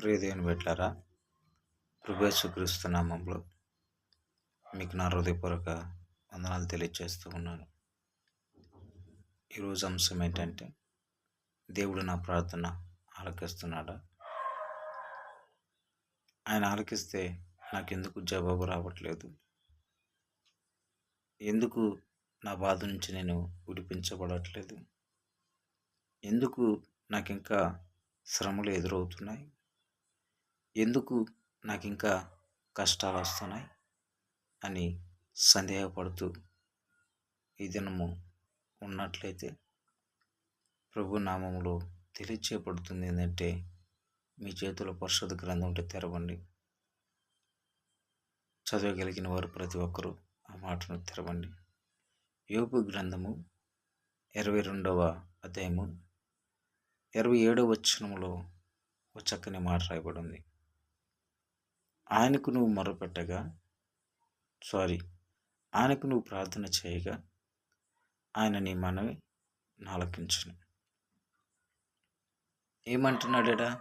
ప్రియదేవుని పెట్టారా ప్రభేసుక్రీస్తు నామంలో మీకు నా హృదయపూర్వక వందనాలు తెలియజేస్తూ ఉన్నాను. ఈరోజు అంశం ఏంటంటే దేవుడు నా ప్రార్థన ఆలకిస్తున్నాడా? ఆయన ఆలకిస్తే నాకెందుకు జవాబు రావట్లేదు? ఎందుకు నా బాధ నుంచి నేను విడిపించబడట్లేదు? ఎందుకు నాకు ఇంకా శ్రమలు ఎదురవుతున్నాయి? ఎందుకు నాకు ఇంకా కష్టాలు వస్తున్నాయి అని సందేహపడుతూ ఈ దినము ఉన్నట్లయితే ప్రభు నామములో తెలియచేయబడుతుంది ఏంటంటే మీ చేతిలో పరిశుద్ధ గ్రంథం ఉంటే తెరవండి. చదవగలిగిన వారు ప్రతి ఒక్కరూ ఆ మాటను తెరవండి. యోపు గ్రంథము ఇరవై రెండవ అధ్యాయము ఇరవై ఏడవ వచనములో ఒక చక్కని మాట రాయబడింది. ఆయనకు నువ్వు మొరపెట్టగా సారీ ఆయనకు నువ్వు ప్రార్థన చేయగా ఆయన నీ మనవి నాలకించను. ఏమంటున్నాడా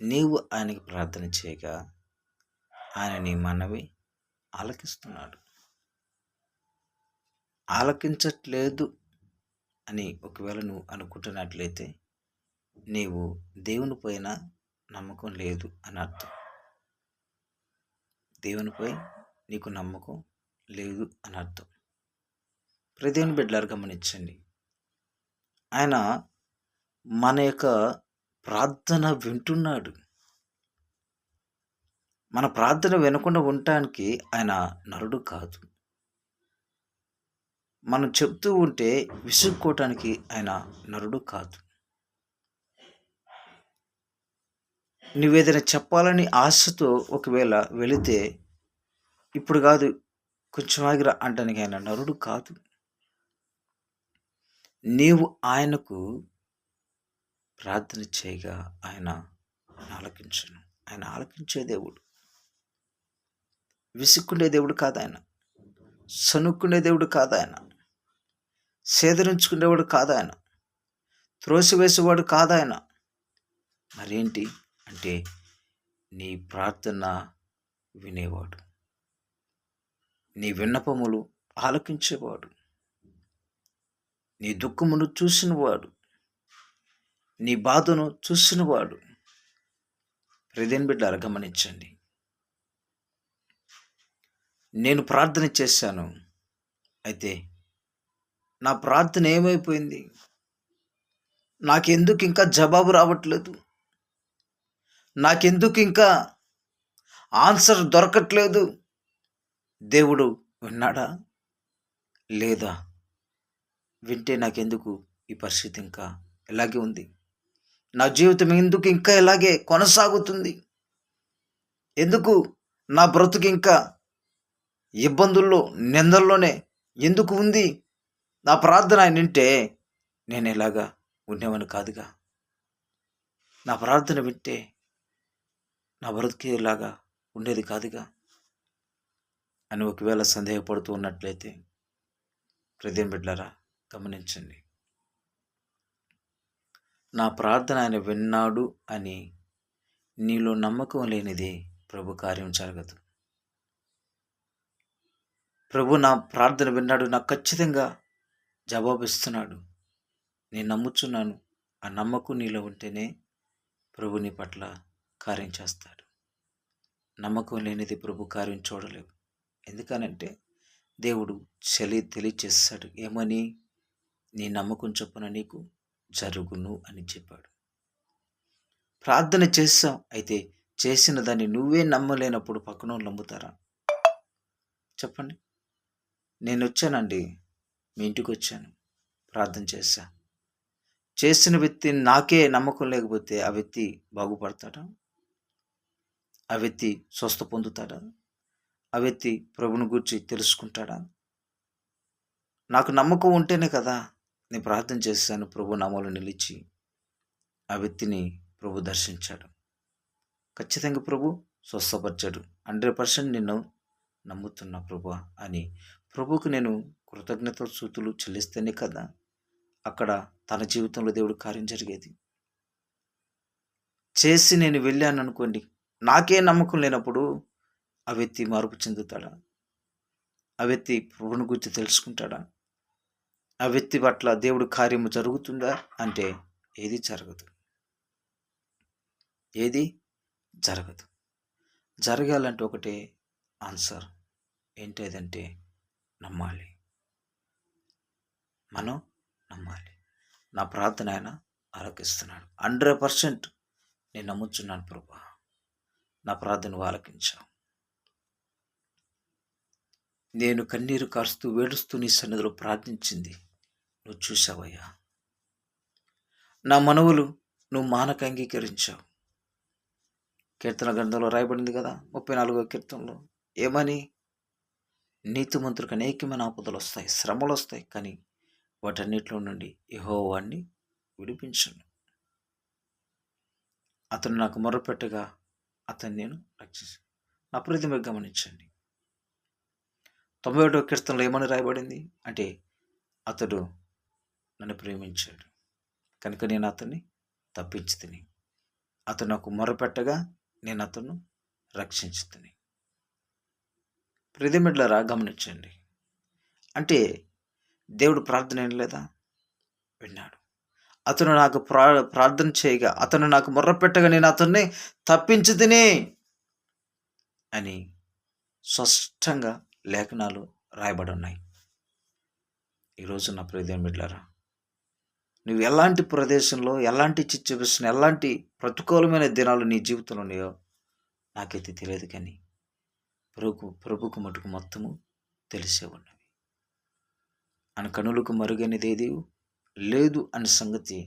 నీవు ఆయనకి ప్రార్థన చేయగా ఆయన నీ మనవి ఆలకిస్తున్నాడు. ఆలకించట్లేదు అని ఒకవేళ నువ్వు అనుకుంటున్నట్లయితే నీవు దేవుని పైన నమ్మకం లేదు అని అర్థం. దేవునిపై నీకు నమ్మకం లేదు అని అర్థం. ప్రదేవుని బిడ్డలారు గమనించండి. ఆయన మన యొక్క ప్రార్థన వింటున్నాడు. మన ప్రార్థన వినకుండా ఉండటానికి ఆయన నరుడు కాదు. మనం చెప్తూ ఉంటే విసుక్కోవటానికి ఆయన నరుడు కాదు. నువ్వేదైనా చెప్పాలని ఆశతో ఒకవేళ వెళితే ఇప్పుడు కాదు కొంచెం ఆగిరా అంటానికి ఆయన నరుడు కాదు. నీవు ఆయనకు ప్రార్థన చేయగా ఆయన ఆలకించను. ఆయన ఆలకించే దేవుడు. విసుక్కుండే దేవుడు కాదు ఆయన. సనుక్కునే దేవుడు కాదు ఆయన. సేదరించుకునేవాడు కాదు ఆయన. త్రోసివేసేవాడు కాదు ఆయన. మరేంటి? అంటే నీ ప్రార్థన వినేవాడు. నీ విన్నపములు ఆలకించేవాడు. నీ దుఃఖమును చూసినవాడు. నీ బాధను చూసినవాడు. హృదయం బిడ్డ గమనించండి. నేను ప్రార్థన చేశాను. అయితే నా ప్రార్థన ఏమైపోయింది? నాకెందుకు ఇంకా జవాబు రావట్లేదు? నాకెందుకు ఇంకా ఆన్సర్ దొరకట్లేదు. దేవుడు విన్నాడా? లేదా? వింటే నాకెందుకు ఈ పరిస్థితి ఇంకా ఇలాగే ఉంది? నా జీవితం ఎందుకు ఇంకా ఇలాగే కొనసాగుతుంది? ఎందుకు నా బ్రతుకు ఇంకా ఇబ్బందుల్లో నిందల్లోనే ఎందుకు ఉంది? నా ప్రార్థన ఆయన వింటే నేను ఇలాగా ఉండేవాని కాదుగా. నా ప్రార్థన వింటే నా బ్రతికేలాగా ఉండేది కాదుగా అని ఒకవేళ సందేహపడుతూ ఉన్నట్లయితే హృదయం బిడ్డరా గమనించండి. నా ప్రార్థన ఆయన విన్నాడు అని నీలో నమ్మకం లేనిది ప్రభు కార్యం జరగదు. ప్రభు నా ప్రార్థన విన్నాడు నాకు ఖచ్చితంగా జవాబిస్తున్నాడు నేను నమ్ముచున్నాను ఆ నమ్మకం నీలో ఉంటేనే ప్రభు నీ పట్ల కార్యం చేస్తాడు. నమ్మకం లేనిది ప్రభు కార్యం చూడలేవు ఎందుకనంటే దేవుడు చలి తెలియచేస్తాడు. ఏమని? నీ నమ్మకం చొప్పున నీకు జరుగును అని చెప్పాడు. ప్రార్థన చేస్తాం. అయితే చేసిన దాన్ని నువ్వే నమ్మలేనప్పుడు పక్కన నమ్ముతారా? చెప్పండి. నేను వచ్చానండి. మీ ఇంటికి వచ్చాను. ప్రార్థన చేశా చేసిన వ్యక్తి నాకే నమ్మకం లేకపోతే ఆ వ్యక్తి బాగుపడతాడా? ఆ వ్యక్తి స్వస్థ పొందుతాడా? ఆ వ్యక్తి ప్రభుని గురించి తెలుసుకుంటాడా? నాకు నమ్మకం ఉంటేనే కదా నేను ప్రార్థన చేశాను ప్రభు నామాలు నిలిచి ఆ వ్యక్తిని ప్రభు దర్శించాడు. ఖచ్చితంగా ప్రభు స్వస్థపరిచాడు. హండ్రెడ్ పర్సెంట్ నిన్ను నమ్ముతున్నా ప్రభు అని. ప్రభుకు నేను కృతజ్ఞత సూతులు చెల్లిస్తేనే కదా అక్కడ తన జీవితంలో దేవుడు కార్యం జరిగేది. చేసి నేను వెళ్ళాను అనుకోండి నాకే నమ్మకం లేనప్పుడు ఆ వ్యక్తి మార్పు చెందుతాడా? ఆ వ్యక్తి ప్రభుని గురించి తెలుసుకుంటాడా? ఆ వ్యక్తి పట్ల దేవుడు కార్యము జరుగుతుందా? అంటే ఏది జరగదు. ఏది జరగదు. జరగాలంటే ఒకటే ఆన్సర్. ఏంటేదంటే నమ్మాలి. మనం నమ్మాలి. నా ప్రార్థన ఆయన ఆరోగిస్తున్నాడు హండ్రెడ్ పర్సెంట్ నేను నమ్ముచున్నాను ప్రభా. నా ప్రార్థన ఆలకించావు. నేను కన్నీరు కారుస్తూ వేడుస్తూ నీ సన్నిధిలో ప్రార్థించింది. నువ్వు చూసావయ్యా నా మనవులు నువ్వు మానక అంగీకరించావు. కీర్తన గ్రంథంలో రాయబడింది కదా ముప్పై నాలుగో కీర్తనలో. ఏమని? నీతిమంతులకు అనేకమైన ఆపదలు వస్తాయి శ్రమలు వస్తాయి కానీ వాటన్నిటిలో నుండి యహోవాన్ని విడిపించను. అతను నాకు మొరపెట్టగా అతన్ని నేను రక్షించాను నా ప్రతి మీరు గమనించండి తొంభై ఒకటో కీర్తనలో ఏమని రాయబడింది? అంటే అతడు నన్ను ప్రేమించాడు. కనుక నేను అతన్ని తప్పించి తిని అతను నాకు మొరపెట్టగా నేను అతను రక్షించి తిని. ప్రతిమిడ్లరా గమనించండి. అంటే దేవుడు ప్రార్థన ఏం లేదా విన్నాడు. అతను నాకు ప్రా ప్రార్థన చేయగా అతను నాకు మొర్రపెట్టగా నేను అతన్ని తప్పించి తినే అని స్పష్టంగా లేఖనాలు రాయబడి ఉన్నాయి ఈరోజు నా ప్రదేశం బిడ్డారా నువ్వు ఎలాంటి ప్రదేశంలో ఎలాంటి సిచ్యువేషన్ ఎలాంటి ప్రతికూలమైన దినాలు నీ జీవితంలో ఉన్నాయో నాకైతే తెలియదు కానీ ప్రభు ప్రభుకు మటుకు మొత్తము తెలిసే ఉన్నవి. ఆయన కనులకు మరుగైనది లేదు అనే సంగతి